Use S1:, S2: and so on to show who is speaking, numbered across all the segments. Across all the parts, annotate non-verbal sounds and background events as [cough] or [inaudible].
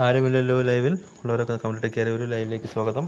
S1: ആരുമില്ലല്ലോ ലൈവിൽ ഉള്ളവരൊക്കെ കമ്പ്ലീറ്റ് കയറി ഒരു ലൈവിലേക്ക് സ്വാഗതം.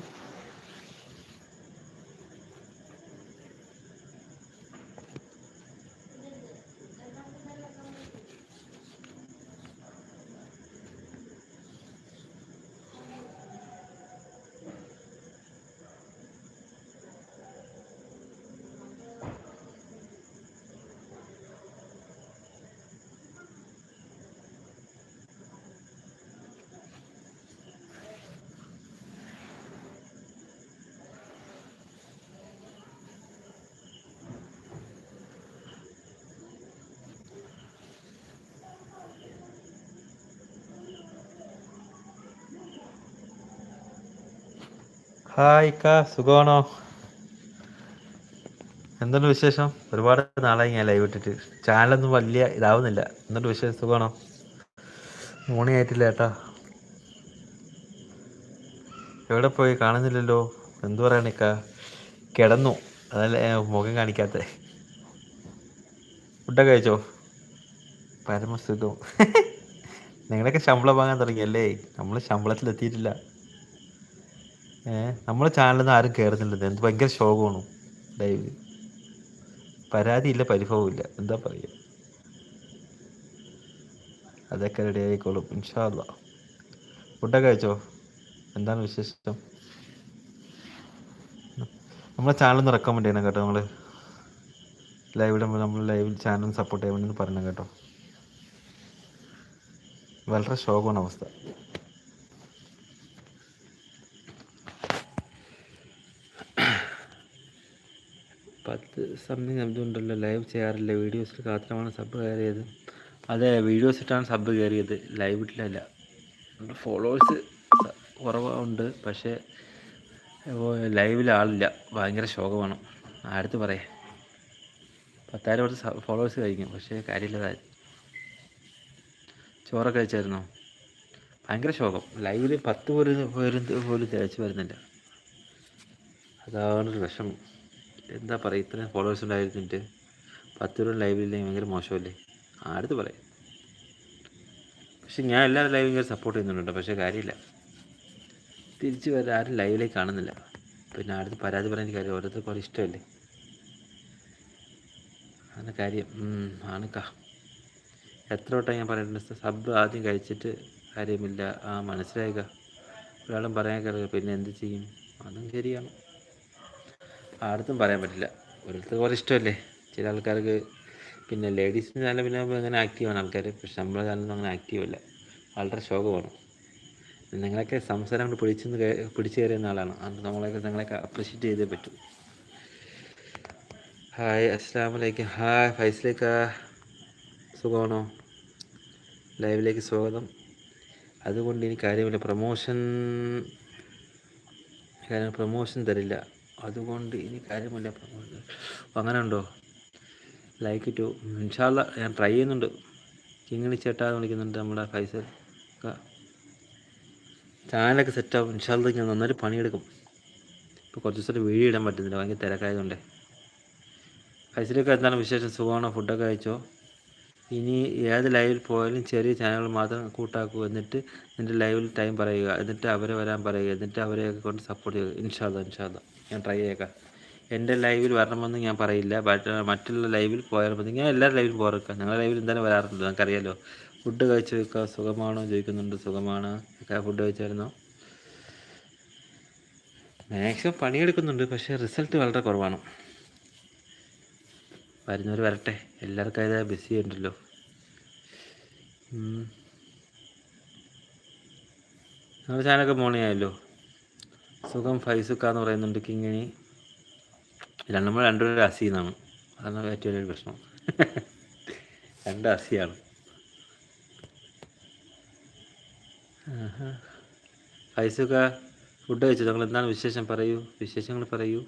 S1: ഹായ് കാ സുഖമാണോ? എന്തുണ്ട് വിശേഷം? ഒരുപാട് നാളായി ഞാൻ ലൈവ് ഇട്ടിട്ട്. ചാനലൊന്നും വലിയ ഇതാവുന്നില്ല. എന്തുണ്ട് വിശേഷം? സുഖമാണോ? മോണി ആയിട്ടില്ല ഏട്ടാ. എവിടെ പോയി? കാണുന്നില്ലല്ലോ. എന്തു പറയണിക്ക കിടന്നു. അതല്ല മുഖം കാണിക്കാത്ത. ഫുഡൊക്കെ കഴിച്ചോ? പരമസുഖം. [laughs] നിങ്ങളൊക്കെ ശമ്പളം വാങ്ങാൻ തുടങ്ങിയല്ലേ? നമ്മൾ ശമ്പളത്തിലെത്തിയിട്ടില്ല. നമ്മളെ ചാനലിൽ നിന്ന് ആരും കയറുന്നില്ല എന്ത് ഭയങ്കര ശോകമാണ്. ലൈവ് പരാതിയില്ല പരിഭവമില്ല എന്താ പറയുക അതൊക്കെ റെഡി ആയിക്കോളും. ഇൻഷാല്ല ഫുഡൊക്കെ കഴിച്ചോ? എന്താണ് വിശേഷം? നമ്മളെ ചാനൽ ഒന്ന് റെക്കമെൻഡ് ചെയ്യണം കേട്ടോ നമ്മൾ ലൈവ് ഇടുമ്പോൾ നമ്മൾ ലൈവിൽ ചാനൽ സപ്പോർട്ട് ചെയ്യാൻ വേണ്ടി പറയണം കേട്ടോ. വളരെ ശോകമാണ് അവസ്ഥ. പത്ത് സംതിങ് എന്തുണ്ടല്ലോ ലൈവ് ചെയ്യാറില്ല വീഡിയോസിൽ മാത്രമാണ് സബ് കയറിയത്. അതെ വീഡിയോസ് ഇട്ടാണ് സബ് കയറിയത്. ലൈവ് ഇട്ടില്ല ഫോളോവേഴ്സ് കുറവുണ്ട് പക്ഷേ ലൈവിൽ ആളില്ല. ഭയങ്കര ശോകമാണ് ആടുത്ത് പറയാം? പത്തായിരം കുറച്ച് ഫോളോവേഴ്സ് കഴിക്കും പക്ഷേ കാര്യമില്ലതായി ചോറൊക്കെ കഴിച്ചായിരുന്നോ? ഭയങ്കര ശോകം. ലൈവിൽ പത്ത് പോലും പോലും തികച്ച് വരുന്നില്ല. അതാണ് വിഷമം. എന്താ പറയുക? ഇത്രയും ഫോളോവേഴ്സ് ഉണ്ടായിരുന്നിട്ട് പത്ത് രൂപ ലൈവില്ലെങ്കിൽ ഭയങ്കര മോശമല്ലേ? ആടുത്ത് പറയും? പക്ഷെ ഞാൻ എല്ലാവരും ലൈവും കയറി സപ്പോർട്ട് ചെയ്യുന്നുണ്ട് പക്ഷേ കാര്യമില്ല. തിരിച്ച് വരെ ആരും ലൈവിലേക്ക് കാണുന്നില്ല. പിന്നെ അടുത്ത് പരാതി പറയുന്ന കാര്യം ഓരോരുത്തർക്ക് ഓരോ ഇഷ്ടമല്ലേ? അങ്ങനെ കാര്യം. ആണ് ആണക്കാ എത്ര വട്ടം ഞാൻ പറഞ്ഞിട്ടുണ്ട് സബ് ആദ്യം കഴിച്ചിട്ട് കാര്യമില്ല. ആ മനസ്സിലായിക്ക ഒരാളും പറയാൻ കയറുക. പിന്നെ എന്ത് ചെയ്യും? അതും ശരിയാണ്. ആർക്കും പറയാൻ പറ്റില്ല. ഓരോരുത്തർക്ക് ഓരോ ഇഷ്ടമല്ലേ? ചില ആൾക്കാർക്ക് പിന്നെ ലേഡീസിന് നല്ല പിന്നെ അങ്ങനെ ആക്റ്റീവാണ് ആൾക്കാർ പക്ഷെ നമ്മളെ കാരണം അങ്ങനെ ആക്റ്റീവല്ല വളരെ ശോകമാണ്. നിങ്ങളൊക്കെ സംസാരം കൊണ്ട് പിടിച്ചെന്ന് പിടിച്ചു കയറിയുന്ന ആളാണ്. അത് നമ്മളൊക്കെ നിങ്ങളെയൊക്കെ അപ്രിഷ്യേറ്റ് ചെയ്തേ പറ്റൂ. ഹായ് അസ്സാം വലൈക്കും ഹായ് ഫൈസിലേക്ക്. സുഖമാണോ? ലൈവിലേക്ക് സ്വാഗതം. അതുകൊണ്ട് ഇനി കാര്യമില്ല. പ്രൊമോഷൻ പ്രൊമോഷൻ തരില്ല. അതുകൊണ്ട് ഇനി കാര്യമില്ല. അപ്പം അങ്ങനെ ഉണ്ടോ? ലൈക്ക് ടു ഇൻഷാല്ല ഞാൻ ട്രൈ ചെയ്യുന്നുണ്ട്. കിങ്ങിണി ചേട്ടാ വിളിക്കുന്നുണ്ട് നമ്മുടെ ഫൈസൽ ചാനലൊക്കെ സെറ്റാവും ഇൻഷാല്ല ഞാൻ നന്നായിട്ട് പണിയെടുക്കും. ഇപ്പോൾ കുറച്ച് ദിവസമായിട്ട് വീഡിയോ ഇടാൻ പറ്റുന്നില്ല. ഭയങ്കര തിരക്കായതുകൊണ്ട്. ഫൈസലൊക്കെ എന്താണ് വിശേഷം? സുഖമാണോ? ഫുഡൊക്കെ കഴിച്ചോ? ഇനി ഏത് ലൈവിൽ പോയാലും ചെറിയ ചാനലുകൾ മാത്രം കൂട്ടാക്കൂ. എന്നിട്ട് നിന്റെ ലൈവിൽ ടൈം പറയുക. എന്നിട്ട് അവരെ വരാൻ പറയുക. എന്നിട്ട് അവരെയൊക്കെ കൊണ്ട് സപ്പോർട്ട് ചെയ്യുക. ഇൻഷാല്ല ഇൻഷാല്ല ഞാൻ ട്രൈ ചെയ്യേക്കാം. എന്റെ ലൈവിൽ വരണമെന്ന് ഞാൻ പറയില്ല. ബട്ട് മറ്റുള്ള ലൈവിൽ പോയാൽ മതി. ഞാൻ എല്ലാവരും ലൈവിൽ പോകാം ഞങ്ങളുടെ ലൈവിൽ എന്തായാലും വരാറുണ്ട്. നമുക്കറിയാലോ ഫുഡ് കഴിച്ചു വെക്കുക. സുഖമാണോ ചോദിക്കുന്നുണ്ട്. സുഖമാണ്. ഫുഡ് കഴിച്ചായിരുന്നോ? മാക്സിമം പണിയെടുക്കുന്നുണ്ട്. പക്ഷേ റിസൾട്ട് വളരെ കുറവാണ്. വരുന്നവർ വരട്ടെ. എല്ലാവർക്കും അതായത് ബിസി ഉണ്ടല്ലോ. നമ്മുടെ ചാനലൊക്കെ മോർണിംഗ് ആയല്ലോ. സുഖം ഫൈസുക്ക എന്ന് പറയുന്നുണ്ട് കിങ്ങിണി. രണ്ട് നമ്മൾ രണ്ടുപേരും അസി എന്നാണ് അതാണ് ഏറ്റവും വലിയൊരു പ്രശ്നം. [laughs] രണ്ട് അസിയാണ്. ഫൈസുക്ക ഫുഡ് കഴിച്ചു? നിങ്ങൾ എന്താണ് വിശേഷം? പറയൂ. വിശേഷങ്ങൾ പറയൂ.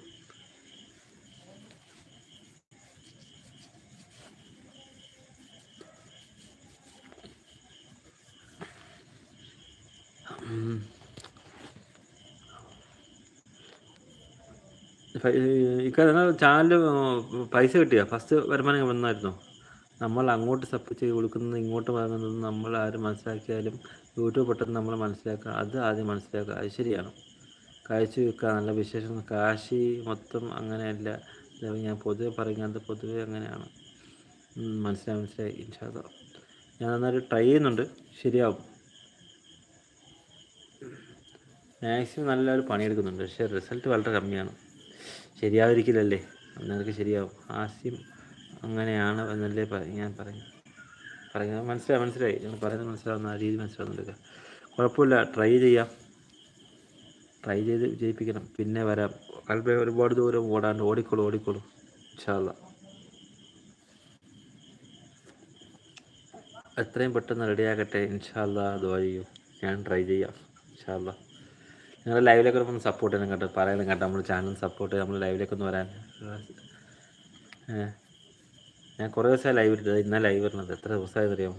S1: ഫൈ- ഇക്ക ചാനൽ പൈസ കിട്ടിയ? ഫസ്റ്റ് വരുമാനം വന്നായിരുന്നു? നമ്മൾ അങ്ങോട്ട് സപ്പോർട്ട് ചെയ്ത് കൊടുക്കുന്നത് ഇങ്ങോട്ട് വാങ്ങുന്നത് നമ്മൾ ആരും മനസ്സിലാക്കിയാലും യൂട്യൂബ് പെട്ടെന്ന് നമ്മൾ മനസ്സിലാക്കുക. അത് ആദ്യം മനസ്സിലാക്കുക. അത് ശരിയാണ്. കാഴ്ച വെക്കുക. നല്ല വിശേഷം. കാശി മൊത്തം അങ്ങനെയല്ല. ഞാൻ പൊതുവെ പറയുന്നത് പൊതുവെ അങ്ങനെയാണ്. മനസ്സിലായി മനസ്സിലായി. ഇൻഷാദ ഞാൻ നന്നായിട്ട് ട്രൈ ചെയ്യുന്നുണ്ട്. ശരിയാവും. മാക്സിമം നല്ലൊരു പണിയെടുക്കുന്നുണ്ട്. പക്ഷേ റിസൾട്ട് വളരെ കമ്മിയാണ്. ശരിയാതിരിക്കില്ലല്ലേ നിനക്ക് ശരിയാവും. ഹാസ്യം അങ്ങനെയാണ് എന്നല്ലേ ഞാൻ പറഞ്ഞു പറയുന്നത് മനസ്സിലായി മനസ്സിലായി. ഞാൻ പറയുന്നത് മനസ്സിലാവുന്ന ആ രീതി മനസ്സിലാവുന്നുണ്ട് കുഴപ്പമില്ല. ട്രൈ ചെയ്യാം. ട്രൈ ചെയ്ത് വിജയിപ്പിക്കണം. പിന്നെ വരാം. കൽബെ ഒരുപാട് ദൂരം ഓടാണ്ട് ഓടിക്കോളൂ ഓടിക്കോളൂ. ഇൻഷാല്ല എത്രയും പെട്ടെന്ന് റെഡിയാകട്ടെ. ഇൻഷാല്ല ദുആ ചെയ്യൂ. ഞാൻ ട്രൈ ചെയ്യാം. ഇൻഷാല്ല നിങ്ങൾ ലൈവിലൊക്കെ ഒന്ന് സപ്പോർട്ട് ചെയ്യണം കേട്ടോ. പറയണം കേട്ടോ നമ്മൾ ചാനൽ സപ്പോർട്ട് ചെയ്ത് നമ്മൾ ലൈവിലേക്ക് ഒന്ന് വരാൻ. ഞാൻ കുറേ ദിവസമായി ലൈവ് ഇട്ടത് ഇന്നാ ലൈവ് വരുന്നത് എത്ര ദിവസമായി അറിയാമോ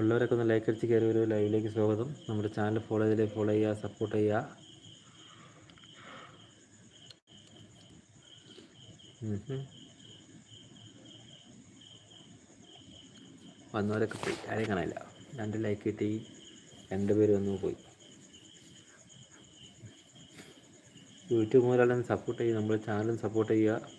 S1: ഉള്ളവരൊക്കെ ഒന്ന് ലൈക്ക് അടിച്ച് കയറി ഒരു ലൈവിലേക്ക് സ്വാഗതം. നമ്മുടെ ചാനൽ ഫോളോ ചെയ്തില്ലേ ഫോളോ ചെയ്യുക സപ്പോർട്ട് ചെയ്യുക. വന്നവരൊക്കെ പോയി. ആരെയും രണ്ട് ലൈക്ക് കിട്ടി. രണ്ട് പേര് വന്നു പോയി. യൂട്യൂബ് മുതലാളും സപ്പോർട്ട് ചെയ്യുക നമ്മുടെ ചാനലും സപ്പോർട്ട് ചെയ്യുക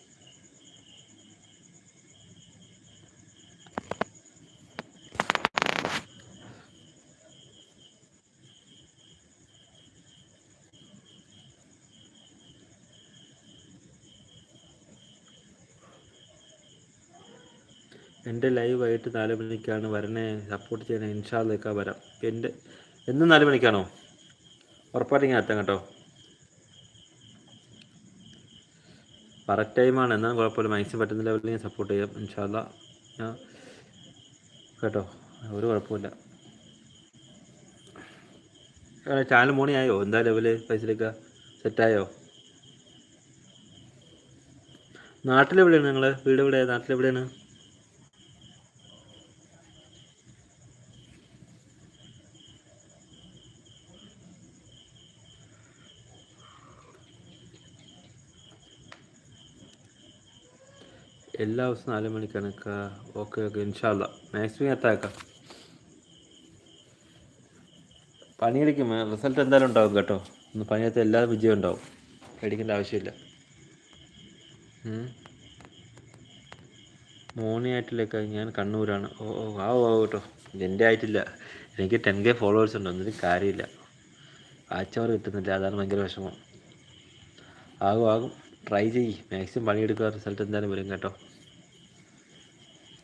S1: എന്റെ ലൈവ് വൈകിട്ട് നാല് മണിക്കാണ് വരണേ. സപ്പോർട്ട് ചെയ്യണേ. ഇൻഷാല്ലൊക്കെ വരാം. എന്റെ എന്നും നാല് മണിക്കാണോ? ഉറപ്പായിട്ട് ഞാൻ എത്താം കേട്ടോ. കറക്റ്റ് ടൈമാണ് എന്നാലും കുഴപ്പമില്ല. മാക്സിമം പറ്റുന്ന ലെവലിൽ ഞാൻ സപ്പോർട്ട് ചെയ്യാം. ഇൻഷാല്ല ഞാൻ കേട്ടോ? ഒരു കുഴപ്പമില്ല. ചാനൽ മോണി ആയോ? എന്താ ലെവൽ പൈസയിലേക്ക് സെറ്റായോ നാട്ടിലെവിടെയാണ് നിങ്ങൾ വീട് എവിടെയാണ് നാട്ടിലെവിടെയാണ്? എല്ലാ ദിവസവും നാല് മണിക്കാണ് ഓക്കെ ഓക്കെ ഇൻഷാല്ല മാക്സിമം എത്താക്കാം പണിയെടുക്കും റിസൾട്ട് എന്തായാലും ഉണ്ടാവും കേട്ടോ. ഒന്ന് പണിയെടുത്ത എല്ലാ വിജയം ഉണ്ടാവും. പേടിക്കേണ്ട ആവശ്യമില്ല. ഉം. മോണിയായിട്ടിലേക്ക് ഞാൻ കണ്ണൂരാണ്. ഓ ഓ ആ ഓ കേട്ടോ. എന്റെ ആയിട്ടില്ല. എനിക്ക് ടെൻ കെ ഫോളോവേഴ്സ് ഉണ്ട് ഒന്നിനും കാര്യമില്ല. ആച്ചവർ കിട്ടുന്നില്ല അതാണ് ഭയങ്കര വിഷമം. ആകും ആകും. ട്രൈ ചെയ്യ്. മാക്സിമം പണിയെടുക്കുക റിസൾട്ട് എന്തായാലും വരും കേട്ടോ.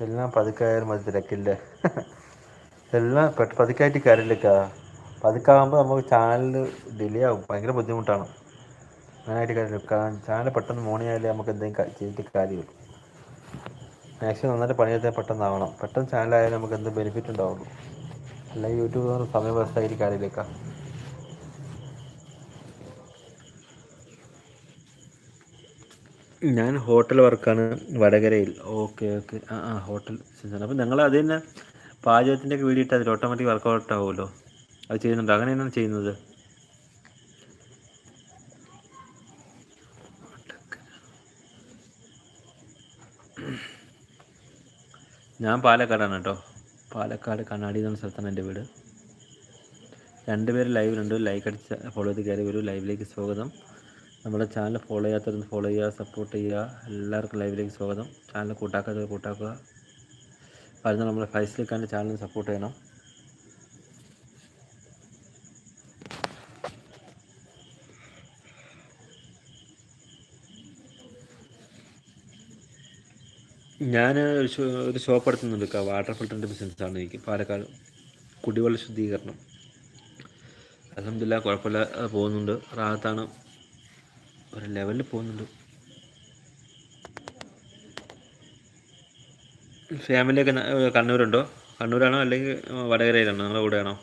S1: എല്ലാം പതുക്കായാലും മതി തിരക്കില്ല? എല്ലാം പെട്ട പതുക്കായിട്ട് കാര്യമില്ലക്കാ. പതുക്കാകുമ്പോൾ നമുക്ക് ചാനൽ ഡിലേ ആകും ഭയങ്കര ബുദ്ധിമുട്ടാണ്. അങ്ങനെയായിട്ട് കാര്യമില്ല ചാനൽ പെട്ടെന്ന് മോർണിംഗ് ആയാലേ നമുക്ക് എന്തെങ്കിലും ചെയ്തിട്ട് കാര്യമുള്ളൂ. മാക്സിമം നന്നായിട്ട് പണിയെടുത്താൽ പെട്ടെന്നാവണം. പെട്ടെന്ന് ചാനലായാലും നമുക്ക് എന്ത് ബെനിഫിറ്റ് ഉണ്ടാവുള്ളൂ. അല്ലെങ്കിൽ യൂട്യൂബ് സമയം സമയം വ്യവസ്ഥയായിട്ട് കാര്യമില്ലേക്കാ. ഞാൻ ഹോട്ടൽ വർക്കാണ് വടകരയിൽ. Okay okay. ആ ആ ഹോട്ടൽ അപ്പം ഞങ്ങൾ അത് തന്നെ പാചകത്തിന്റെ ഒക്കെ വീഡിയോ ഇട്ട് അതിൽ ഓട്ടോമാറ്റിക് വർക്കൗട്ട് ആവുമല്ലോ? അത് ചെയ്യുന്നുണ്ട്? അങ്ങനെ തന്നെയാണ് ചെയ്യുന്നത്? ഞാൻ പാലക്കാടാണ് കേട്ടോ. പാലക്കാട് കണ്ണാടി എന്ന സ്ഥലത്താണ് എന്റെ വീട്. രണ്ടുപേർ ലൈവിലുണ്ട് ലൈക്ക് അടിച്ച് ഫോളോ ചെയ്ത് കയറി വരൂ. ലൈവിലേക്ക് സ്വാഗതം. നമ്മുടെ ചാനൽ ഫോളോ ചെയ്യാത്തവരൊന്ന് ഫോളോ ചെയ്യുക സപ്പോർട്ട് ചെയ്യുക. എല്ലാവർക്കും ലൈവിലേക്ക് സ്വാഗതം. ചാനൽ കൂട്ടാക്കാത്തവർ കൂട്ടാക്കുക. പറഞ്ഞാൽ നമ്മുടെ ഫൈസൽ ഖാന്റെ ചാനൽ സപ്പോർട്ട് ചെയ്യണം. ഞാൻ ഒരു ഷോപ്പ് നടത്തുന്നുണ്ട് വാട്ടർ ഫിൽറ്ററിന്റെ ബിസിനസ്സാണ് എനിക്ക്. പാലക്കാട് കുടിവെള്ള ശുദ്ധീകരണം. അലഹമില്ല കുഴപ്പമില്ല പോകുന്നുണ്ട്. റാഹത്താണ്. ഒരു ലെവലിൽ പോകുന്നുണ്ട്. ഫാമിലിയൊക്കെ കണ്ണൂരുണ്ടോ? കണ്ണൂരാണോ? അല്ലെങ്കിൽ വടകരയിലാണോ? നിങ്ങളുടെ കൂടെയാണോ?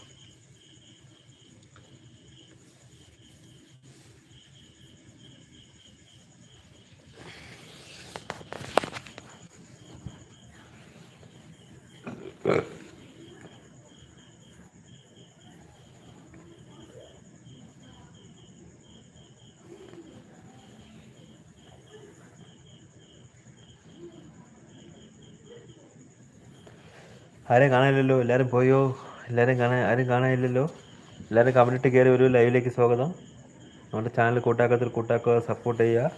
S1: ആരെയും കാണാനില്ലല്ലോ. എല്ലാവരും പോയോ? എല്ലാവരും കാണാൻ ആരും കാണാനില്ലല്ലോ. എല്ലാവരും കമ്മ്യൂണിറ്റി കയറി ഒരു ലൈവിലേക്ക് സ്വാഗതം. നമ്മുടെ ചാനൽ കൂട്ടാക്കത്തിൽ കൂട്ടാക്കുക സപ്പോർട്ട് ചെയ്യുക.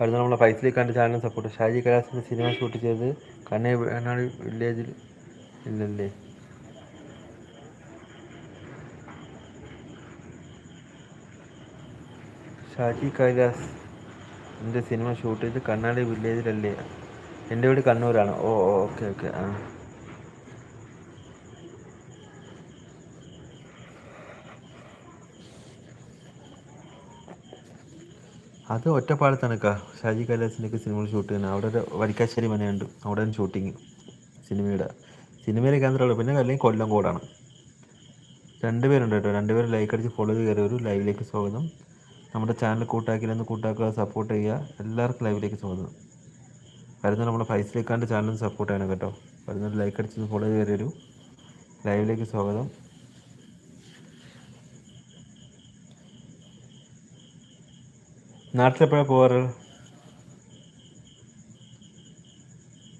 S1: അടുത്ത നമ്മളെ പൈസയിലേക്കാണ്ട് ചാനൽ സപ്പോർട്ട് ഷാജി കലാസിന്റെ സിനിമ ഷൂട്ട് ചെയ്ത് കണ്ണേ വേണാട് വില്ലേജിൽ ഇല്ലല്ലേ? ഷാജി കൈലാസ് എന്റെ സിനിമ ഷൂട്ട് ചെയ്ത് കണ്ണാടി വില്ലേജിലല്ലേ എന്റെ വീട് കണ്ണൂരാണ്. ഓ ഓക്കെ ഓക്കെ ആ. അത് ഒറ്റപ്പാലത്താണക്കാ. ഷാജി കൈലാസിന്റെയൊക്കെ സിനിമകൾ ഷൂട്ട് ചെയ്യുന്നത്. അവിടെ ഒരു വരിക്കാശ്ശേരി മനയുണ്ട്. അവിടെ ഷൂട്ടിങ് സിനിമയുടെ. സിനിമയിലെ കേന്ദ്രമുള്ളൂ പിന്നെ അല്ലെങ്കിൽ കൊല്ലം കോടാണ്. രണ്ടുപേരുണ്ട് കേട്ടോ. രണ്ടുപേരും ലൈക്ക് അടിച്ച് ഫോളോ ചെയ്ത് കയറി ഒരു ലൈവിലേക്ക് സ്വാഗതം. നമ്മുടെ ചാനൽ കൂട്ടാക്കിയില്ലെന്ന് കൂട്ടാക്കുക സപ്പോർട്ട് ചെയ്യുക. എല്ലാവർക്കും ലൈവിലേക്ക് സ്വാഗതം. വരുന്ന നമ്മുടെ ഫൈസിലേക്കാണ്ട് ചാനൽ സപ്പോർട്ട് ചെയ്യണം കേട്ടോ. വരുന്ന ലൈക്ക് അടിച്ച് ഫോളോ ചെയ്ത് കയറി ഒരു ലൈവിലേക്ക് സ്വാഗതം. നാട്ടിലെപ്പോഴാണ് പോവാറ്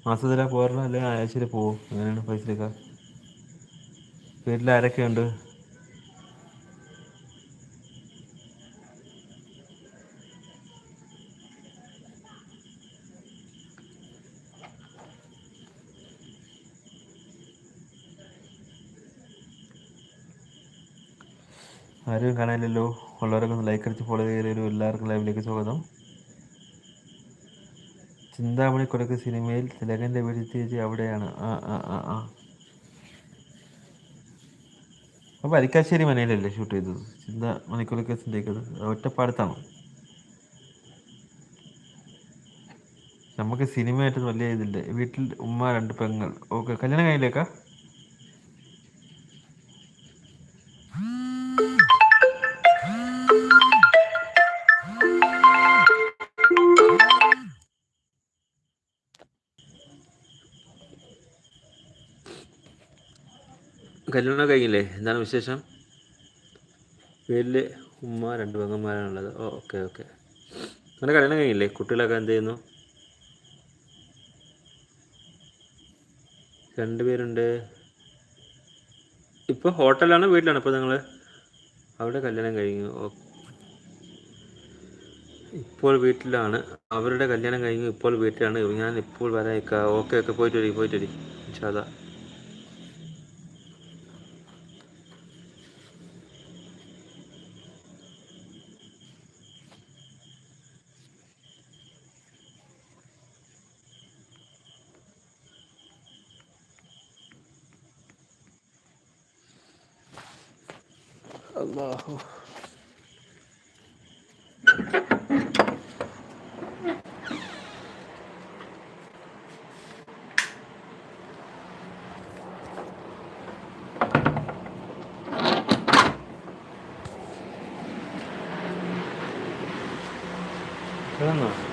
S1: മാസത്തിലാണ് പോകാറുള്ളത്? അല്ലെങ്കിൽ ആഴ്ചയിൽ പോവും. അങ്ങനെയാണ് പൈസ വീട്ടിൽ ആരൊക്കെയുണ്ട്? ആരും കാണാനില്ലല്ലോ. ഉള്ളവരൊക്കെ ഒന്ന് ലൈക്ക് അടിച്ച് ഫോളോ ചെയ്തൊരു എല്ലാവർക്കും ലൈവിലേക്ക് സ്വാഗതം. ചിന്താമണി കൊടുക്ക് സിനിമയിൽ തിലകന്റെ വീട് ചേച്ചി അവിടെയാണ്. ആ ആ ആ ആ. അപ്പോൾ അരിക്കാശ്ശേരി മനയിലല്ലേ ഷൂട്ട് ചെയ്തത്? ചിന്താമണി ചിന്തിക്കുന്നത് ഒറ്റപ്പാടത്താണ്. നമുക്ക് സിനിമയായിട്ട് വലിയ ഇതില്ല. വീട്ടിൽ ഉമ്മ രണ്ട് പെങ്ങൾ. ഓക്കെ കല്യാണം കഴിഞ്ഞില്ലേക്കാ കല്യാണം കഴിഞ്ഞില്ലേ? എന്താണ് വിശേഷം? വീട്ടിൽ ഉമ്മ രണ്ട് പെങ്ങന്മാരാണുള്ളത്. ഓ ഓക്കെ ഓക്കെ. അങ്ങനെ കല്യാണം കഴിഞ്ഞില്ലേ? കുട്ടികളൊക്കെ എന്ത് ചെയ്യുന്നു? രണ്ടുപേരുണ്ട് ഇപ്പോൾ ഹോട്ടലാണ് വീട്ടിലാണ്. ഇപ്പോൾ നിങ്ങൾ അവിടെ കല്യാണം കഴിഞ്ഞു. ഇപ്പോൾ വീട്ടിലാണ്. അവരുടെ കല്യാണം കഴിഞ്ഞു. ഇപ്പോൾ വീട്ടിലാണ്. ഞാൻ ഇപ്പോൾ വരാം. Okay okay. പോയിട്ട് വരി പോയിട്ട് വരി. കിടന്നോ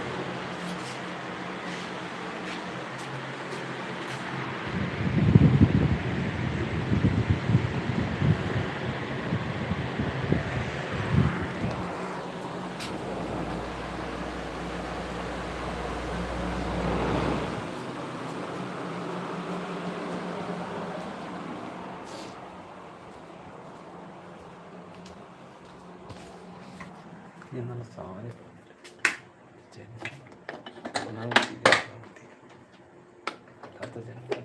S1: Gracias.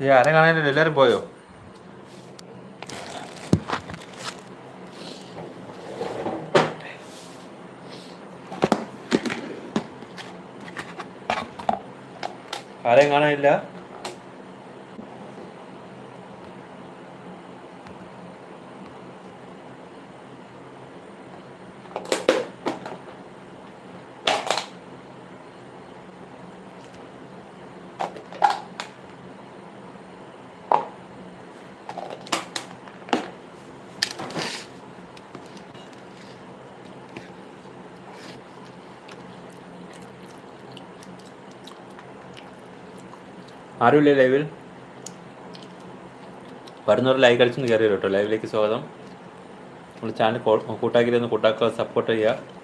S1: ഏ ആരെ കാണാനില്ല എല്ലാവരും പോയോ? ആരെയും കാണാനില്ല? ആരുമില്ലേ ലൈവിൽ? വരുന്നവർ ലൈവ് കളിച്ചൊന്ന് കയറി കേട്ടോ ലൈവിലേക്ക് സ്വാഗതം. നമ്മൾ ചാനൽ കൂട്ടാക്കിയിരുന്ന് കൂട്ടാക്കുക സപ്പോർട്ട് ചെയ്യുക